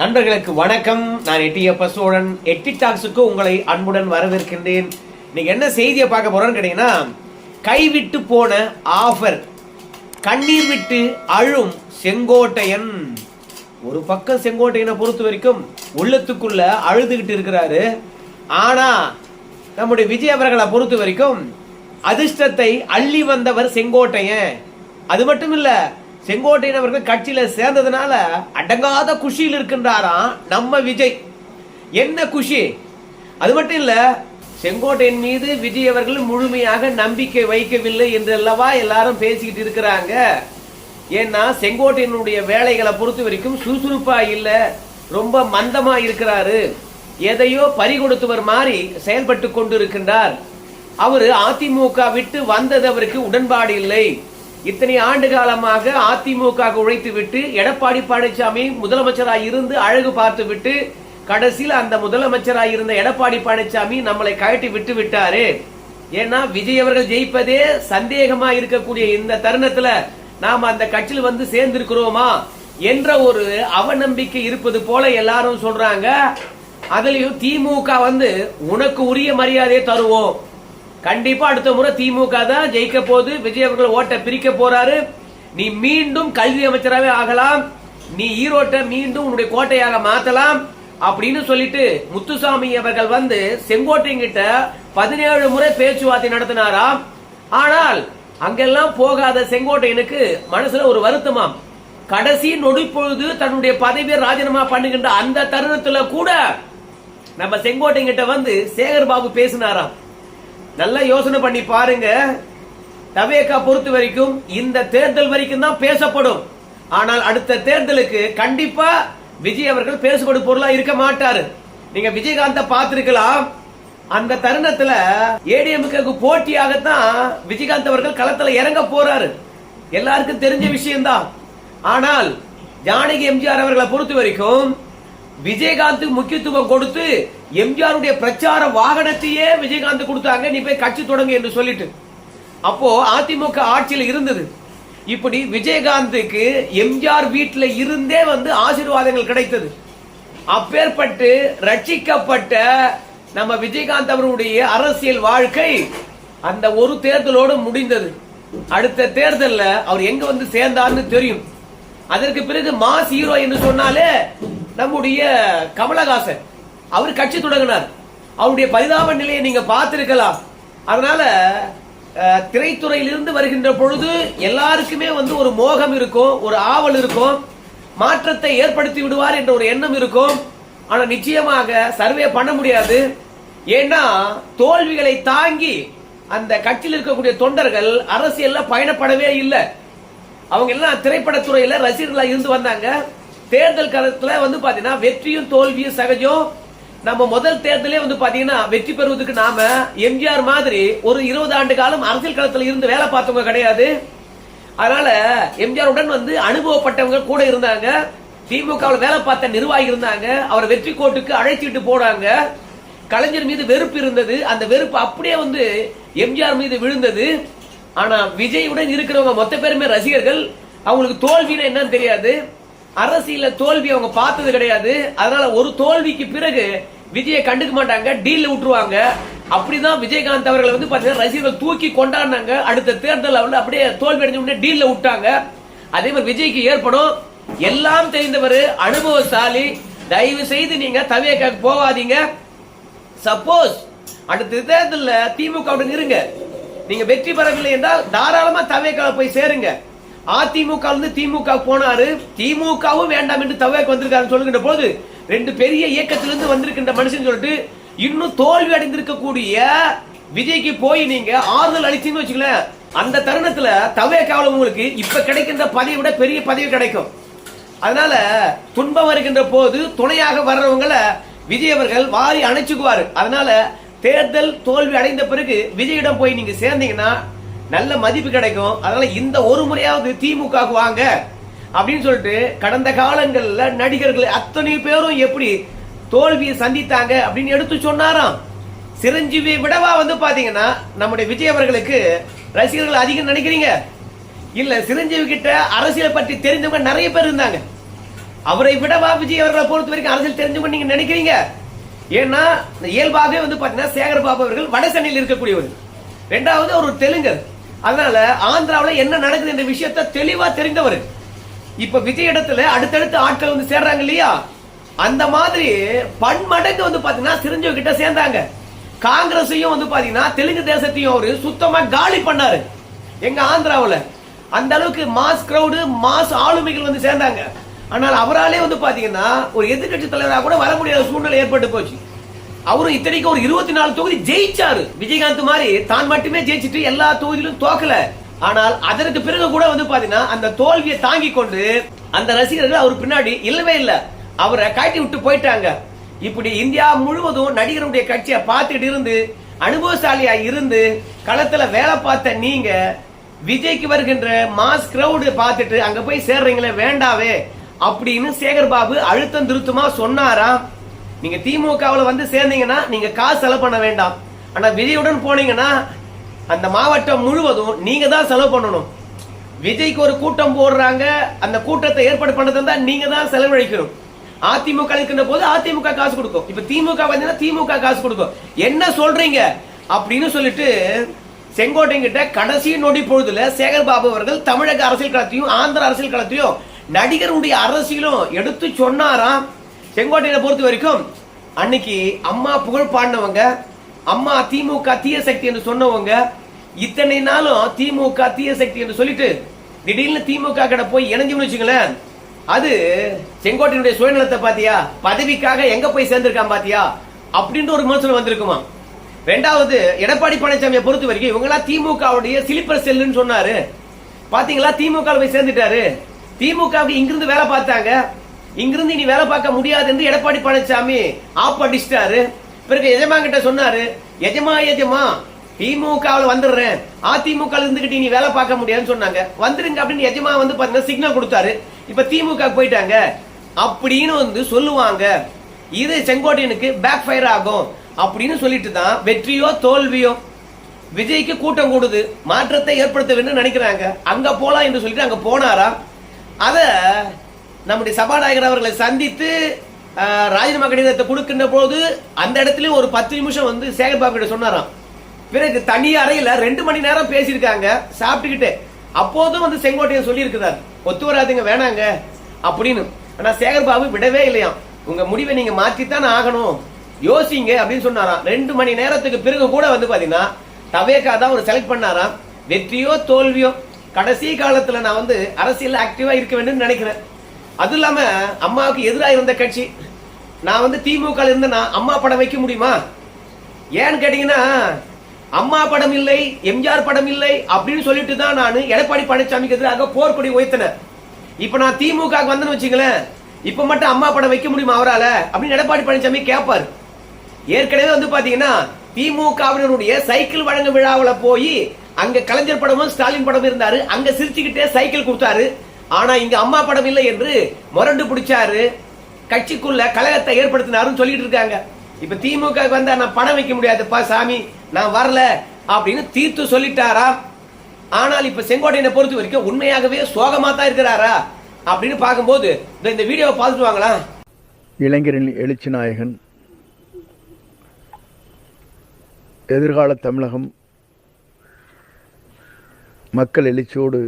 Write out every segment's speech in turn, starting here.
நண்பர்களுக்கு வணக்கம். நான் எட்டியப்ப சோழன். எட்டி டாக்ஸுக்கு உங்களை அன்புடன் வரவேற்கின்றேன். இன்னைக்கு என்ன செய்தியை பார்க்க போறோம்னு கேட்டீங்கன்னா கைவிட்டு போன ஆஃபர் கண்ணீர் விட்டு அழும் செங்கோட்டையன். ஒரு பக்கம் செங்கோட்டையனை பொறுத்த வரைக்கும் உள்ளத்துக்குள்ள அழுதுகிட்டு இருக்கிறாரு. ஆனா நம்முடைய விஜய் அவர்களை பொறுத்த வரைக்கும் அதிர்ஷ்டத்தை அள்ளி வந்தவர் செங்கோட்டையன். அது மட்டும் இல்லை செங்கோட்டையன் அவர்கள் கட்சியில சேர்ந்ததுனால அடங்காத குஷியில் இருக்கின்றாராம் நம்ம விஜய். என்ன குஷி? அது மட்டும் இல்ல செங்கோட்டையன் மீது விஜய் அவர்கள் முழுமையாக நம்பிக்கை வைக்கவில்லை என்று அல்லவா எல்லாரும் பேசிக்கிட்டு இருக்கிறாங்க. ஏன்னா செங்கோட்டையனுடைய வேலைகளை பொறுத்த வரைக்கும் சுறுசுறுப்பா இல்ல ரொம்ப மந்தமா இருக்கிறாரு. எதையோ பறி கொடுத்தவர் மாதிரி செயல்பட்டு கொண்டு இருக்கின்றார் அவர் அதிமுக விட்டு வந்தது அவருக்கு உடன்பாடு இல்லை. இத்தனை ஆண்டு காலமாக அதிமுக உழைத்து விட்டு எடப்பாடி பழனிசாமி முதலமைச்சராக இருந்து அழகு பார்த்து விட்டு கடைசியில் அந்த முதலமைச்சராக இருந்த எடப்பாடி பழனிசாமி நம்மளை கழட்டி விட்டு விட்டாரு. ஏன்னா விஜய் அவர்கள் ஜெயிப்பதே சந்தேகமா இருக்கக்கூடிய இந்த தருணத்துல நாம் அந்த கட்சியில் வந்து சேர்ந்திருக்கிறோமா என்ற ஒரு அவநம்பிக்கை இருப்பது போல எல்லாரும் சொல்றாங்க. அதுலயும் திமுக வந்து உனக்கு உரிய மரியாதையை தருவோம். கண்டிப்பா அடுத்த முறை திமுக தான் ஜெயிக்க போகுது. விஜய் அவர்கள் ஓட்டை பிரிக்க போறாரு. நீ மீண்டும் கல்வி அமைச்சராகவே ஆகலாம். நீ ஈரோட்டை மீண்டும் உன்னுடைய கோட்டையாக மாத்தலாம் அப்படின்னு சொல்லிட்டு முத்துசாமி அவர்கள் வந்து செங்கோட்டைங்கிட்ட பதினேழு முறை பேச்சுவார்த்தை நடத்தினாராம். ஆனால் அங்கெல்லாம் போகாத செங்கோட்டையனுக்கு மனசுல ஒரு வருத்தமாம். கடைசி நொடிப்பொழுது தன்னுடைய பதவியை ராஜினாமா பண்ணுகின்ற அந்த தருணத்துல கூட நம்ம செங்கோட்டைங்கிட்ட வந்து சேகர் பாபு பேசினாராம். நல்லா யோசனை பண்ணி பாருங்க. தவேக்கா பொறுத்த வரைக்கும் இந்த தேர்தல் வரைக்கும் தான் பேசப்படும். ஆனால் அடுத்த தேர்தலுக்கு கண்டிப்பா விஜய் அவர்கள் பேசப்படும் பொருளா இருக்க மாட்டாரு. நீங்க விஜயகாந்த பார்த்திருக்கலாம். அந்த தருணத்துல ஏடிஎம்க்கு போட்டியாகத்தான் விஜயகாந்த் அவர்கள் களத்துல இறங்க போறாரு. எல்லாருக்கும் தெரிஞ்ச விஷயம்தான். ஆனால் ஜானகி எம்ஜிஆர் அவர்களை பொறுத்த வரைக்கும் விஜயகாந்த் முக்கியத்துவம் கொடுத்து எம்ஜிஆருடைய பிரச்சார வாகனத்தையே விஜயகாந்த் கொடுத்தாங்க. நீ போய் கட்சி தொடங்கு என்று சொல்லிட்டு. அப்போ அதிமுக ஆட்சியில் இருந்தது. இப்படி விஜயகாந்துக்கு எம்ஜிஆர் வீட்டில் இருந்தே வந்து ஆசீர்வாதங்கள் கிடைத்தது. அப்பேற்பட்டு ரட்சிக்கப்பட்ட நம்ம விஜயகாந்த் அவருடைய அரசியல் வாழ்க்கை அந்த ஒரு தேர்தலோடு முடிந்தது. அடுத்த தேர்தலில் அவர் எங்க வந்து சேர்ந்தார்னு தெரியும். அதற்கு பிறகு மாஸ் ஹீரோ என்று சொன்னாலே நம்முடைய கமலஹாசன் அவர் கட்சி தொடங்கினார். அவருடைய பரிதாப நிலையை நீங்க பார்த்திருக்கலாம். அதனால திரைத்துறையிலிருந்து வருகின்ற பொழுது எல்லாருக்குமே வந்து ஒரு மோகம் இருக்கும் ஒரு ஆவல் இருக்கும் மாற்றத்தை ஏற்படுத்தி விடுவார் என்ற ஒரு எண்ணம் இருக்கும். ஆனா நிச்சயமாக சர்வே பண்ண முடியாது. ஏன்னா தோல்விகளை தாங்கி அந்த கட்சியில் இருக்கக்கூடிய தொண்டர்கள் அரசியல்ல பயணப்படவே இல்லை. அவங்க எல்லாம் திரைப்படத்துறையில ரசிகர்களா இருந்து வந்தாங்க. தேர்தல் காலத்துல வந்து பாத்தீங்கன்னா வெற்றியும் தோல்வியும் சகஜம் நம்ம முதல் தேர்தலே வந்து பாத்தீங்கன்னா வெற்றி பெறுவதற்கு நாம எம்ஜிஆர் மாதிரி ஒரு இருபது ஆண்டு காலம் அரசியல் களத்துல இருந்து வேலை பார்த்தவங்க கிடையாது. அதனால எம்ஜிஆர் உடன் வந்து அனுபவப்பட்டவங்க கூட இருந்தாங்க. திமுகவில் வேலை பார்த்த நிர்வாகி இருந்தாங்க. அவரை வெற்றி கோட்டுக்கு அழைச்சிட்டு போனாங்க. கலைஞர் மீது வெறுப்பு இருந்தது. அந்த வெறுப்பு அப்படியே வந்து எம்ஜிஆர் மீது விழுந்தது. ஆனா விஜயுடன் இருக்கிறவங்க மொத்த பேருமே ரசிகர்கள். அவங்களுக்கு தோல்வினா என்னன்னு தெரியாது. அரசியல தோல்வி அவங்க பார்த்தது கிடையாது. அதனால ஒரு தோல்விக்கு பிறகு விஜயை கண்டுக்க மாட்டாங்க டீல் விட்டுருவாங்க. அப்படிதான் விஜயகாந்த் அவர்களை வந்து பாத்தீங்கன்னா ரசிகர்கள் தூக்கி கொண்டாடினாங்க. அடுத்த தேர்தல் வந்து அப்படியே தோல்வி அடைஞ்ச உடனே டீல்ல விட்டாங்க. அதே மாதிரி விஜய்க்கு ஏற்படும். எல்லாம் தெரிந்தவர் அனுபவசாலி. தயவு செய்து நீங்க தவியக்காக்கு போகாதீங்க. சப்போஸ் அடுத்த தேர்தலில் திமுக இருங்க. நீங்க வெற்றி பெறவில்லை என்றால் தாராளமா தவேக்கால போய் சேருங்க. அதிமுக இருந்து திமுக போனாரு. திமுகவும் வேண்டாம் என்று தவேக்கு வந்திருக்காரு சொல்லுகின்ற போது ரெண்டு பெரிய இயக்கத்திலிருந்து வந்திருக்கின்ற மனுஷன் சொல்லிட்டு இன்னும் தோல்வி அடைந்திருக்கக்கூடிய விஜய்க்கு போய் நீங்க ஆறுதல் அளிச்சீங்கன்னு வச்சுங்களேன் அந்த தருணத்துல தவேக்காவில் உங்களுக்கு இப்ப கிடைக்கின்ற பதவி விட பெரிய பதவி கிடைக்கும். அதனால துன்பம் வருகின்ற போது துணையாக வர்றவங்கள விஜய் அவர்கள் வாரி அணைச்சுக்குவாரு. அதனால தேர்தல் தோல்வி அடைந்த பிறகு விஜயிடம் போய் நீங்க சேர்ந்தீங்கன்னா நல்ல மதிப்பு கிடைக்கும். அதனால இந்த ஒரு முறையாவது திமுக வாங்க. அப்படின்னு சொல்லிட்டு கடந்த காலங்களில் நடிகர்கள் அத்தனை பேரும் எப்படி தோல்வியை சந்தித்தாங்க அப்படின்னு எடுத்து சொன்னாராம். சிரஞ்சீவி விடவா வந்து பாத்தீங்கன்னா நம்முடைய விஜய் அவர்களுக்கு ரசிகர்கள் அதிகம் நினைக்கிறீங்க. இல்ல சிரஞ்சீவி கிட்ட அரசியலை பற்றி தெரிஞ்சவங்க நிறைய பேர் இருந்தாங்க. அவரை விடவா விஜய் அவர்களை பொறுத்த வரைக்கும் அரசியல் தெரிஞ்சவங்க நீங்க நினைக்கிறீங்க? ஏன்னா இயல்பாகவே வந்து பாத்தீங்கன்னா சேகர் பாபு அவர்கள் வட சென்னையில் இருக்கக்கூடியவர். ரெண்டாவது ஒரு தெலுங்கர். அதனால ஆந்திராவில் என்ன நடக்குது என்ற விஷயத்தை தெளிவா தெரிந்தவர். இப்ப விஜய் இடத்துல அடுத்தடுத்து ஆட்கள் வந்து சேர்றாங்க இல்லையா? அந்த மாதிரி பன்மடங்கு வந்து பாத்தீங்கன்னா சிரஞ்சீவி கிட்ட சேர்ந்தாங்க. காங்கிரஸையும் வந்து பாத்தீங்கன்னா தெலுங்கு தேசத்தையும் அவரு சுத்தமா காலி பண்ணாரு. எங்க ஆந்திராவில். அந்த அளவுக்கு மாஸ் கிரௌடு மாஸ் ஆளுமைகள் வந்து சேர்ந்தாங்க. ஆனால் அவராலே வந்து பாத்தீங்கன்னா ஒரு எதிர்க்கட்சி தலைவராக கூட வர முடியாத சூழ்நிலை ஏற்பட்டு போச்சு. அவரும் இத்தனைக்கு ஒரு இருபத்தி நாலு தொகுதி ஜெயிச்சாரு. விஜயகாந்த் மாதிரி தான் மட்டுமே ஜெயிச்சிட்டு எல்லா தொகுதியிலும் தோக்கல. ஆனால் அதற்கு பிறகு கூட வந்து பாத்தீங்கன்னா அந்த தோல்வியை தாங்கி கொண்டு அந்த ரசிகர்கள் அவர் பின்னாடி இல்லவே இல்ல. அவரை காட்டி விட்டு போயிட்டாங்க. இப்படி இந்தியா முழுவதும் நடிகருடைய கட்சியை பார்த்துட்டு இருந்து அனுபவசாலியா இருந்து களத்துல வேலை பார்த்த நீங்க விஜய்க்கு வருகின்ற மாஸ் கிரௌடு பார்த்துட்டு அங்க போய் சேர்றீங்களே வேண்டாவே அப்படின்னு சேகர் பாபு அழுத்தம் திருத்தமா சொன்னாரா? நீங்க திமுகவுல வந்து சேர்ந்தீங்கன்னா நீங்க காசு செலவு பண்ண வேண்டாம். ஆனா விஜயுடன் போனீங்கன்னா அந்த மாவட்டம் முழுவதும் நீங்க தான் செலவு பண்ணணும். விஜய்க்கு ஒரு கூட்டம் போடுறாங்க அந்த கூட்டத்தை ஏற்பாடு பண்ணது தான் நீங்க தான் செலவழிக்கணும். அதிமுக இருக்கின்ற போது அதிமுக காசு கொடுக்கும். இப்ப திமுக வந்தீங்கன்னா திமுக காசு கொடுக்கும். என்ன சொல்றீங்க? அப்படின்னு சொல்லிட்டு செங்கோட்டையன் கிட்ட கடைசி நொடி பொழுதுல சேகர் பாபு அவர்கள் தமிழக அரசியல் களத்தையும் ஆந்திர அரசியல் களத்தையும் நடிகருடைய அரசியலும் எடுத்து சொன்னாராம். செங்கோட்டையனை பொறுத்த வரைக்கும் அன்னைக்கு அம்மா புகழ் பாடினவங்க அம்மா திமுக தீய சக்தி என்று சொன்னவங்க இத்தனை நாளும் திமுக தீய சக்தி என்று சொல்லிட்டு திடீர்னு திமுக கிட்ட போய் இணைஞ்சு வச்சுங்களேன் அது செங்கோட்டையினுடைய சுயநலத்தை பாத்தியா? பதவிக்காக எங்க போய் சேர்ந்திருக்கான் பாத்தியா? அப்படின்ற ஒரு விமர்சனம் வந்திருக்குமா? ரெண்டாவது எடப்பாடி பழனிசாமியை பொறுத்த வரைக்கும் இவங்களாம் திமுகவுடைய சிலிப்பர் செல்லுன்னு சொன்னாரு. பாத்தீங்களா? திமுக போய் சேர்ந்துட்டாரு. திமுகவுக்கு இங்கிருந்து வேலை பார்த்தாங்க. இங்கிருந்து இனி வேலை பார்க்க முடியாது என்று எடப்பாடி பழனிசாமி ஆப் அடிச்சிட்டாரு பிறகு எஜமா கிட்ட சொன்னாரு எஜமா எஜமா திமுகவில் வந்துடுறேன். அதிமுக இருந்துகிட்டு நீ வேலை பார்க்க முடியாதுன்னு சொன்னாங்க. வந்துருங்க அப்படின்னு எஜமா வந்து பாத்தீங்கன்னா சிக்னல் கொடுத்தாரு. இப்ப திமுக போயிட்டாங்க. அப்படின்னு வந்து சொல்லுவாங்க. இது செங்கோட்டையனுக்கு பேக் ஃபயர் ஆகும். அப்படின்னு சொல்லிட்டு தான் வெற்றியோ தோல்வியோ விஜய்க்கு கூட்டம் கூடுது. மாற்றத்தை ஏற்படுத்த வேண்டும் நினைக்கிறாங்க. அங்க போலாம் என்று சொல்லிட்டு அங்க போனாரா? அத நம்முடைய சபாநாயகர் அவர்களை சந்தித்து ராஜினாமா கடிதத்தை கொடுக்கின்ற போது அந்த இடத்துலயும் ஒரு பத்து நிமிஷம் வந்து சேகர்பாபு கிட்ட சொன்னாராம். பிறகு தனி அறையில ரெண்டு மணி நேரம் பேசியிருக்காங்க சாப்பிட்டுக்கிட்டு. அப்போதும் வந்து செங்கோட்டையன் சொல்லியிருக்கிறார் ஒத்து வராதுங்க வேணாங்க அப்படின்னு. ஆனா சேகர்பாபு விடவே இல்லையாம். உங்க முடிவை நீங்க மாற்றித்தான் ஆகணும் யோசிங்க அப்படின்னு சொன்னாராம். ரெண்டு மணி நேரத்துக்கு பிறகு கூட வந்து பாத்தீங்கன்னா தவேக்கா தான் ஒரு செலக்ட் பண்ணாராம். வெற்றியோ தோல்வியோ கடைசி காலத்துல நான் வந்து அரசியல் ஆக்டிவா இருக்க வேண்டும் நினைக்கிறேன். அது இல்லாம அம்மாவுக்கு எதிராக இருந்த கட்சி. நான் வந்து திமுக இருந்தேன்னா அம்மா படம் வைக்க முடியுமா? ஏன்னு கேட்டீங்கன்னா அம்மா படம் இல்லை எம்ஜிஆர் படம் இல்லை அப்படின்னு சொல்லிட்டு தான் நான் எடப்பாடி பழனிசாமிக்கு எதிராக போர்க்கொடி உயர்த்தினேன். இப்ப நான் திமுக வந்தேன்னு வச்சுங்களேன் இப்ப மட்டும் அம்மா படம் வைக்க முடியுமா அவரால? அப்படின்னு எடப்பாடி பழனிசாமி கேட்பாரு ஏற்கனவே வந்து பாத்தீங்கன்னா திமுகவினருடைய சைக்கிள் வழங்கும் விழாவில் போய் அங்க கலைஞர் படமும் ஸ்டாலின் படமும் இருந்தாரு. அங்க சிரிச்சுக்கிட்டே சைக்கிள் கொடுத்தாரு. ஆனா இங்க அம்மா படம் இல்லை என்று முரண்டு பிடிச்சாரு. கட்சிக்குள்ள கலகத்தை ஏற்படுத்தினாருன்னு சொல்லிட்டு இருக்காங்க. இப்ப திமுக வந்தா நான் படம் வைக்க முடியாதுப்பா சாமி நான் வரல அப்படின்னு தீர்த்து சொல்லிட்டாரா? ஆனால் இப்ப செங்கோட்டையனை பொறுத்த வரைக்கும் உண்மையாகவே சோகமா தான் இருக்கிறாரா? அப்படின்னு பார்க்கும்போது இந்த வீடியோவை பார்த்துட்டு வாங்களா இளைஞரின் எழுச்சி நாயகன் எதிர்கால தமிழகம் மக்கள் எழுச்சியோடு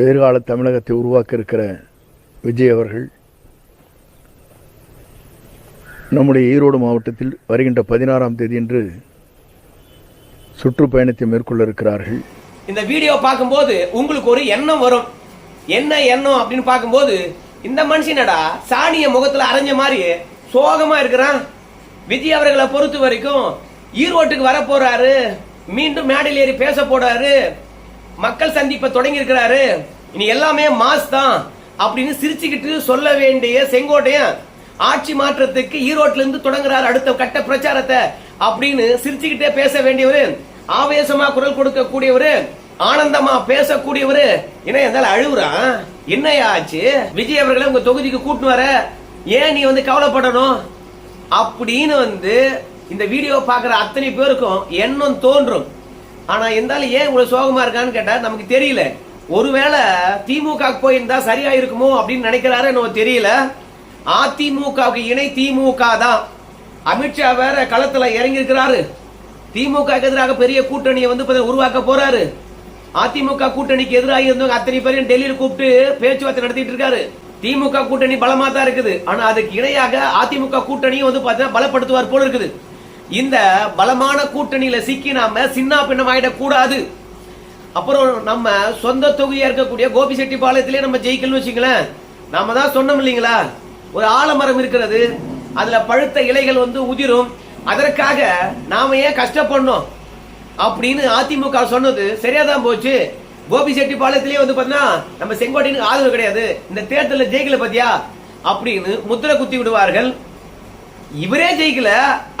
எதிர்கால தமிழகத்தை உருவாக்க இருக்கிற விஜய் அவர்கள் நம்முடைய ஈரோடு மாவட்டத்தில் வருகின்ற பதினாறாம் தேதியன்று சுற்றுப்பயணத்தை மேற்கொள்ள இருக்கிறார்கள். இந்த வீடியோ பார்க்கும்போது உங்களுக்கு ஒரு எண்ணம் வரும். என்ன எண்ணம் அப்படின்னு பார்க்கும்போது இந்த மனுஷனடா சாணிய முகத்தில் அரைஞ்ச மாதிரி சோகமாக இருக்கிறான். விஜய் அவர்களை பொறுத்த வரைக்கும் ஈரோட்டுக்கு வர போறாரு மீண்டும் மேடையில் ஏறி பேச போறாரு. மக்கள் சந்திப்பை தொடங்கி இருக்கிறாரு இனி எல்லாமே மாஸ் தான் அப்படின்னு சிரிச்சுக்கிட்டு சொல்ல வேண்டிய செங்கோட்டையன் ஆட்சி மாற்றத்துக்கு ஈரோட்ல இருந்து தொடங்குறாரு அடுத்த கட்ட பிரச்சாரத்தை அப்படின்னு சிரிச்சுக்கிட்டே பேச வேண்டியவர் ஆவேசமா குரல் கொடுக்க கூடியவரு ஆனந்தமா பேசக்கூடியவர். என்ன இருந்தாலும் அழுகுறான் என்னையா ஆச்சு? விஜய் அவர்களை உங்க தொகுதிக்கு கூட்டு வர ஏன் நீ வந்து கவலைப்படணும்? அப்படின்னு வந்து இந்த வீடியோ பார்க்குற அத்தனை பேருக்கும் எண்ணம் தோன்றும். ஆனால் இருந்தாலும் ஏன் இவ்வளோ சோகமாக இருக்கான்னு கேட்டால் நமக்கு தெரியல. ஒருவேளை திமுக போயிருந்தா சரியா இருக்குமோ அப்படின்னு நினைக்கிறாரு நமக்கு தெரியல. அதிமுகவுக்கு இணை திமுக தான். அமித்ஷா வேற களத்தில் இறங்கி இருக்கிறாரு திமுக எதிராக பெரிய கூட்டணியை வந்து உருவாக்க போறாரு. அதிமுக கூட்டணிக்கு எதிராக இருந்தவங்க அத்தனை பேரையும் டெல்லியில் கூப்பிட்டு பேச்சுவார்த்தை நடத்திட்டு இருக்காரு. திமுக கூட்டணி பலமா தான் இருக்குது. ஆனா அதுக்கு இணையாக அதிமுக கூட்டணியும் வந்து பாத்தீங்கன்னா பலப்படுத்துவார் போல இருக்குது. இந்த பலமான கூட்டணியில சிக்கி நாம சின்ன பின்னம் ஆயிடக்கூடாது அப்புறம் நம்ம சொந்த தொகுதியா இருக்கக்கூடிய கோபிசெட்டிப்பாளையத்திலே நம்ம ஜெயிக்கணும்னு வச்சுங்களேன் நாம தான் சொன்னோம் இல்லைங்களா? ஒரு ஆலமரம் இருக்கிறது. அதுல பழுத்த இலைகள் வந்து உதிரும். அதற்காக நாம ஏன் கஷ்டப்படணும்? அப்படின்னு அதிமுக சொன்னது சரியா தான் போச்சு. கோபி கோபிசெட்டிப்பாளையத்திலே வந்து பார்த்தீங்கன்னா நம்ம செங்கோட்டையனுக்கு ஆதரவு கிடையாது. இந்த தேர்தலில் ஜெயிக்கல பாத்தியா? அப்படின்னு முத்திரை குத்தி விடுவார்கள். இவரே ஜெயிக்கல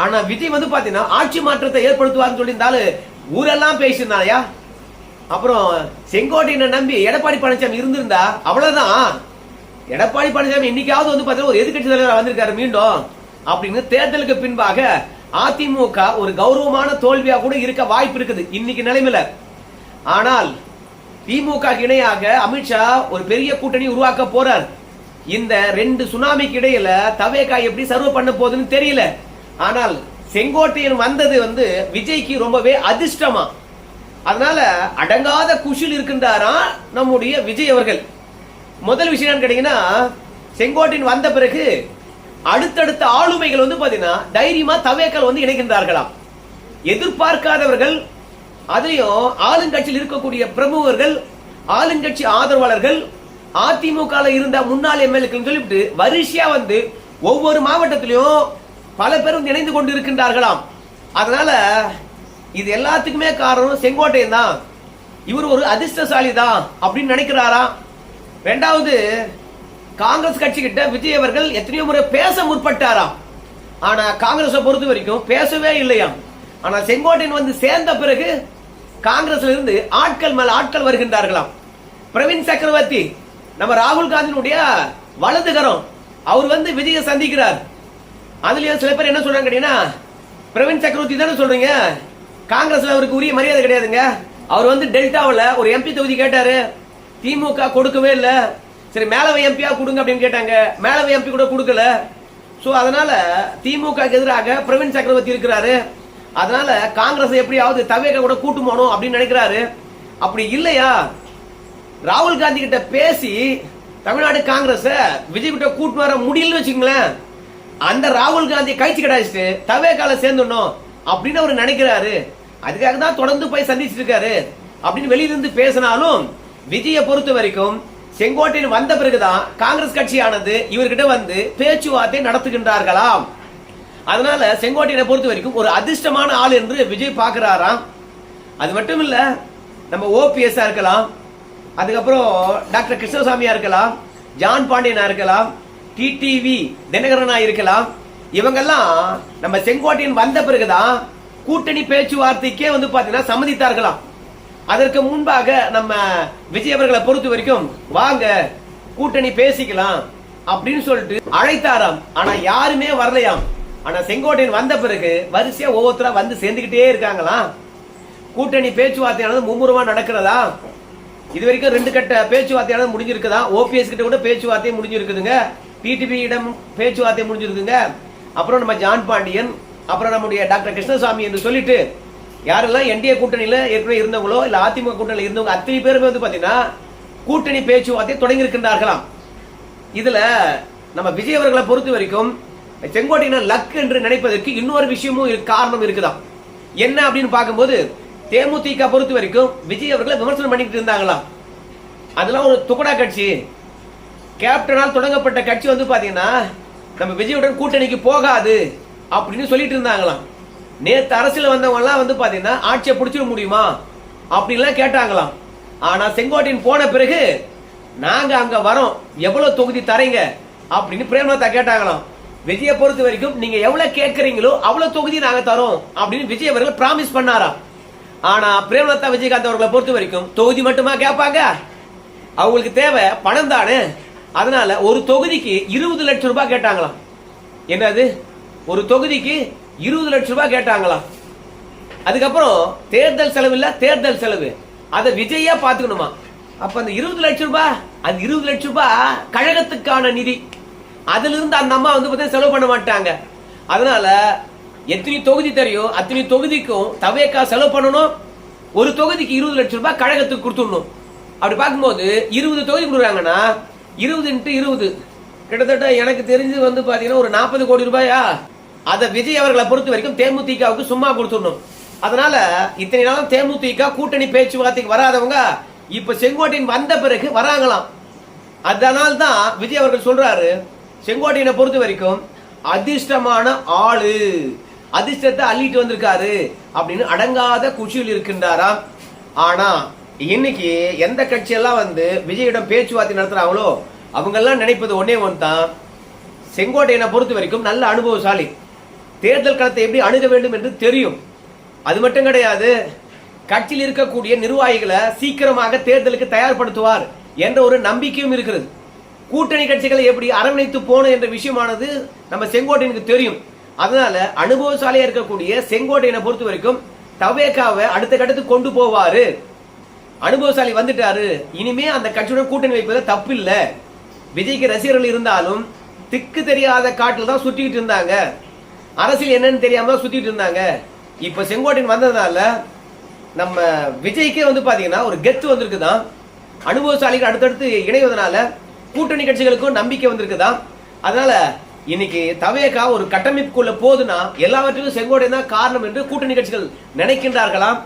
ஆனா விஜய் வந்து பாத்தீங்கன்னா ஆட்சி மாற்றத்தை ஏற்படுத்துவார்னு சொல்லியிருந்தாலும் ஊரெல்லாம் பேசியிருந்தாயா அப்புறம் செங்கோட்டையனை நம்பி எடப்பாடி பழனிசாமி இருந்திருந்தா அவ்வளவுதான். எடப்பாடி பழனிசாமி இன்னைக்காவது வந்து பாத்தீங்கன்னா ஒரு எதிர்கட்சி தலைவர் வந்திருக்காரு மீண்டும் அப்படின்னு தேர்தலுக்கு பின்பாக அதிமுக ஒரு கௌரவமான தோல்வியா கூட இருக்க வாய்ப்பு இருக்குது இன்னைக்கு நிலைமையில. ஆனால் திமுக இணையாக அமித்ஷா ஒரு பெரிய கூட்டணி உருவாக்க போறார். இந்த ரெண்டு சுனாமிக்கு இடையில தவேகா எப்படி சர்வ் பண்ண போகுதுன்னு தெரியல. ஆனால் செங்கோட்டையன் வந்தது வந்து விஜய்க்கு ரொம்பவே அதிர்ஷ்டமா. அதனால அடங்காத குஷில் இருக்கின்றாரா நம்முடைய விஜய் அவர்கள். முதல் விஷயம் என்னன்னு கேட்டீங்கன்னா செங்கோட்டையன் வந்த பிறகு அடுத்தடுத்த ஆளுமைகள் வந்து பாத்தீங்கன்னா தைரியமா தவேக்கள் வந்து இணைகின்றார்களாம். எதிர்பார்க்காதவர்கள் அதுலயும் ஆளுங்கட்சியில் இருக்கக்கூடிய பிரமுகர்கள் ஆளுங்கட்சி ஆதரவாளர்கள் அதிமுக இருந்த முன்னாள் எம்எல்ஏக்கள் சொல்லிவிட்டு வரிசையா வந்து ஒவ்வொரு மாவட்டத்திலையும் பல பேரும் இணைந்து கொண்டு இருக்கின்றார்களாம் அதனால இது எல்லாத்துக்குமே காரணம் செங்கோட்டையன் தான். இவர் ஒரு அதிர்ஷ்டசாலி தான் அப்படின்னு நினைக்கிறாராம். ரெண்டாவது காங்கிரஸ் கட்சி கிட்ட விஜய் அவர்கள் எத்தனையோ முறை பேச முற்பட்டாராம். ஆனா காங்கிரஸை பொறுத்த வரைக்கும் பேசவே இல்லையாம். ஆனா செங்கோட்டையன் வந்து சேர்ந்த பிறகு காங்கிரஸ்ல இருந்து ஆட்கள் மேல ஆட்கள் வருகின்றார்களாம். பிரவீன் சக்கரவர்த்தி நம்ம ராகுல் காந்தியினுடைய வலதுகரம் அவர் வந்து விஜயை சந்திக்கிறார். அதுலயும் சில பேர் என்ன சொல்றாங்க கேட்டீங்கன்னா பிரவீன் சக்கரவர்த்தி தானே சொல்றீங்க? காங்கிரஸ்ல அவருக்கு உரிய மரியாதை கிடையாதுங்க. அவர் வந்து டெல்டாவில் ஒரு எம்பி தொகுதி கேட்டாரு. திமுக கொடுக்கவே இல்லை. சரி மேலவை எம்பியா கொடுங்க அப்படின்னு கேட்டாங்க. மேலவை எம்பி கூட கொடுக்கல. ஸோ அதனால திமுக எதிராக பிரவீன் சக்கரவர்த்தி இருக்கிறாரு. அதனால காங்கிரஸ் எப்படியாவது தவேக கூட கூட்டு போகணும் அப்படின்னு நினைக்கிறாரு. அப்படி இல்லையா? ராகுல் காந்தி கிட்ட பேசி தமிழ்நாடு காங்கிரஸ் விஜய் கிட்ட கூட்டு வர முடியலன்னு வச்சுங்களேன் அந்த ராகுல் காந்தி கைச்சு கிடைச்சிட்டு தவேகால சேர்ந்துடணும் அப்படின்னு அவர் நினைக்கிறாரு. அதுக்காக தான் தொடர்ந்து போய் சந்திச்சிட்டு இருக்காரு. அப்படின்னு வெளியிலிருந்து பேசினாலும் விஜயை பொறுத்த வரைக்கும் செங்கோட்டையன் வந்த பிறகுதான் காங்கிரஸ் கட்சியானது இவர்கிட்ட வந்து பேச்சுவார்த்தை நடத்துகின்றார்களாம். அதனால செங்கோட்டையனை பொறுத்த வரைக்கும் ஒரு அதிர்ஷ்டமான ஆள் என்று விஜய் பார்க்கிறாராம். அது மட்டும் இல்ல நம்ம ஓபிஎஸ்ஆ இருக்கலாம் அதுக்கப்புறம் டாக்டர் கிருஷ்ணசாமியா இருக்கலாம் ஜான் பாண்டியனா இருக்கலாம் டிடிவி தினகரனா இருக்கலாம். இவங்கெல்லாம் நம்ம செங்கோட்டையன் வந்த பிறகுதான் கூட்டணி பேச்சுவார்த்தைக்கே வந்து பாத்தீங்கன்னா சம்மதித்தார்களாம். அதற்கு முன்பாக நம்ம விஜய் அவர்களை பொறுத்த வரைக்கும் வாங்க கூட்டணி பேசிக்கலாம் அப்படின்னு சொல்லிட்டு அழைத்தாராம். ஆனா யாருமே வரலையாம். ஆனா செங்கோட்டையன் வந்த பிறகு வரிசையா ஒவ்வொருத்தரா வந்து சேர்ந்துகிட்டே இருக்காங்களாம். கூட்டணி பேச்சுவார்த்தையானது மும்முரமா நடக்கிறதா? இது வரைக்கும் ரெண்டு கட்ட பேச்சுவார்த்தையானது முடிஞ்சிருக்குதா? ஓபிஎஸ் கிட்ட கூட பேச்சுவார்த்தை முடிஞ்சிருக்குதுங்க. டிடிபி இடம் பேச்சுவார்த்தை முடிஞ்சிருக்குங்க அப்புறம் நம்ம ஜான் பாண்டியன் அப்புறம் நம்முடைய டாக்டர் கிருஷ்ணசாமி என்று சொல்லிட்டு யாரெல்லாம் என்டிஏ கூட்டணியில் ஏற்கனவே இருந்தவங்களோ இல்லை அதிமுக கூட்டணியில் இருந்தவங்க அத்தனை பேருமே வந்து பார்த்தீங்கன்னா கூட்டணி பேச்சுவார்த்தை தொடங்கியிருக்கின்றார்களாம். இதில் நம்ம விஜய் அவர்களை பொறுத்த வரைக்கும் செங்கோட்டையினர் லக் என்று நினைப்பதற்கு இன்னொரு விஷயமும் காரணம் இருக்குதான் என்ன அப்படின்னு பார்க்கும்போது தேமுதிக பொறுத்த வரைக்கும் விஜய் அவர்களை விமர்சனம் பண்ணிட்டு இருந்தாங்களாம். அதெல்லாம் ஒரு துக்கடா கட்சி. கேப்டனால் தொடங்கப்பட்ட கட்சி வந்து பாத்தீங்கன்னா நம்ம விஜயுடன் கூட்டணிக்கு போகாது அப்படின்னு சொல்லிட்டு இருந்தாங்களாம். நேத்து அரசியல் வந்தவங்க எல்லாம் வந்து பாத்தீங்கன்னா ஆட்சியை பிடிச்சிட முடியுமா அப்படின்லாம் கேட்டாங்களாம். ஆனா செங்கோட்டையன் போன பிறகு நாங்க அங்க வரோம். எவ்வளவு தொகுதி தரீங்க? அப்படின்னு பிரேமலதா கேட்டாங்களாம். விஜயை பொறுத்த வரைக்கும் நீங்க எவ்வளவு கேட்கறீங்களோ அவ்வளவு தொகுதி நாங்க தரோம். அப்படின்னு விஜய் அவர்கள் பிராமிஸ் பண்ணாராம். ஆனா பிரேமலதா விஜயகாந்த் அவர்களை பொறுத்த வரைக்கும் தொகுதி மட்டுமா கேட்பாங்க? அவங்களுக்கு தேவை பணம் தானே. அதனால ஒரு தொகுதிக்கு இருபது லட்சம் ரூபாய் கேட்டாங்களாம். என்னது? ஒரு தொகுதிக்கு இருபது லட்சம் ரூபாய் கேட்டாங்களாம். அதுக்கப்புறம் தேர்தல் செலவு இல்ல தேர்தல் செலவு. அதை விஜயா பாத்துக்கணுமா அப்ப அந்த இருபது லட்சம் ரூபாய் அந்த இருபது லட்சம் ரூபாய் கழகத்துக்கான நிதி. அதுல இருந்து அந்த அம்மா வந்து பார்த்தீங்கன்னா செலவு பண்ண மாட்டாங்க. அதனால எத்தனை தொகுதி தெரியும்? அத்தனை தொகுதிக்கும் தவேக்கா செலவு பண்ணணும். ஒரு தொகுதிக்கு இருபது லட்சம் ரூபாய் கழகத்துக்கு கொடுத்துடணும். அப்படி பார்க்கும்போது இருபது தொகுதி கொடுக்குறாங்கன்னா இருபது இன்ட்டு இருபது. கிட்டத்தட்ட எனக்கு தெரிஞ்சு வந்து பாத்தீங்கன்னா ஒரு நாற்பது கோடி ரூபாயா? அதை விஜய் அவர்களை பொறுத்த வரைக்கும் தேமுதிகவுக்கு சும்மா கொடுத்துடணும். அதனால இத்தனை நாளும் தேமுதிக கூட்டணி பேச்சுவார்த்தைக்கு வராதவங்க இப்ப செங்கோட்டையன் வந்த பிறகு வராங்களாம். அதனால தான் விஜய் அவர்கள் சொல்றாரு செங்கோட்டையனை பொறுத்த வரைக்கும் அதிர்ஷ்டமான ஆளு. அதிர்ஷ்டத்தை அள்ளிட்டு வந்திருக்காரு அப்படின்னு அடங்காத குஷியில் இருக்கின்றாராம் ஆனா இன்னைக்கு எந்த கட்சியெல்லாம் வந்து விஜயிடம் பேச்சுவார்த்தை நடத்துறாங்களோ அவங்க எல்லாம் நினைப்பது ஒன்னே ஒன்று தான் செங்கோட்டையனை பொறுத்த வரைக்கும் நல்ல அனுபவசாலி. தேர்தல் களத்தை எப்படி அணுக வேண்டும் என்று தெரியும். அது மட்டும் கிடையாது கட்சியில் இருக்கக்கூடிய நிர்வாகிகளை சீக்கிரமாக தேர்தலுக்கு தயார்படுத்துவார் என்ற ஒரு நம்பிக்கையும் இருக்கிறது. கூட்டணி கட்சிகளை எப்படி அரவணைத்து போகணும் என்ற விஷயமானது நம்ம செங்கோட்டையனுக்கு தெரியும். அதனால அனுபவசாலியா இருக்கக்கூடிய செங்கோட்டையனை பொறுத்த வரைக்கும் தவேக்காவை அடுத்த கட்டத்துக்கு கொண்டு போவாரு. அனுபவசாலி வந்துட்டாரு. இனிமே அந்த கட்சியுடன் கூட்டணி வைப்பது தப்பு இல்ல விஜய்க்கு ரசிகர்கள் இருந்தாலும் திக்கு தெரியாத காட்டில் தான் சுற்றிக்கிட்டு இருந்தாங்க. அரசியல் என்னன்னு தெரியாம தான் சுத்திட்டு இருந்தாங்க. இப்ப செங்கோட்டையன் வந்ததுனால நம்ம விஜய்க்கே வந்து பாத்தீங்கன்னா ஒரு கெத்து வந்திருக்குதான் அனுபவசாலிகள் அடுத்தடுத்து இணைவதனால கூட்டணி கட்சிகளுக்கும் நம்பிக்கை வந்திருக்குதான் அதனால இன்னைக்கு தவேகா ஒரு கட்டமைப்புக்குள்ள போதுன்னா எல்லாவற்றிலும் செங்கோடை தான் காரணம் என்று கூட்டணி கட்சிகள் நினைக்கின்றார்களாம்.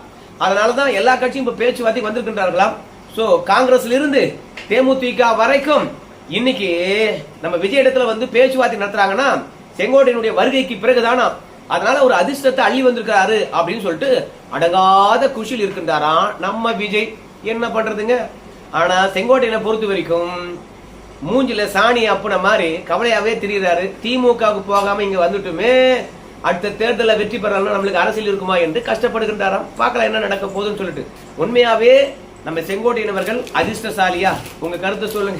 அதனாலதான் எல்லா கட்சியும் இப்ப பேச்சுவார்த்தை வந்திருக்கின்றார்களாம். சோ காங்கிரஸ்ல இருந்து தேமுதிக வரைக்கும் இன்னைக்கு நம்ம விஜய் இடத்துல வந்து பேச்சுவார்த்தை நடத்துறாங்கன்னா செங்கோட்டையினுடைய வருகைக்கு பிறகுதானா? அதனால ஒரு அதிர்ஷ்டத்தை அள்ளி வந்திருக்காரு அப்படின்னு சொல்லிட்டு அடங்காத குஷியில் இருக்கின்றாராம் நம்ம விஜய். என்ன பண்றதுங்க? ஆனா செங்கோட்டையனை பொறுத்த வரைக்கும் மூஞ்சில சாணி அப்புன மாதிரி கவலையாவே தெரிகிறாரு திமுகவுக்கு போகாம இங்க வந்துட்டுமே அடுத்த தேர்தலில் வெற்றி பெறலாம் நம்மளுக்கு அரசியல் இருக்குமா என்று கஷ்டப்படுகின்றாராம். பார்க்கலாம் என்ன நடக்க போகுதுன்னு சொல்லிட்டு. உண்மையாவே நம்ம செங்கோட்டையினவர்கள் அதிர்ஷ்டசாலியா? உங்க கருத்தை சொல்லுங்க.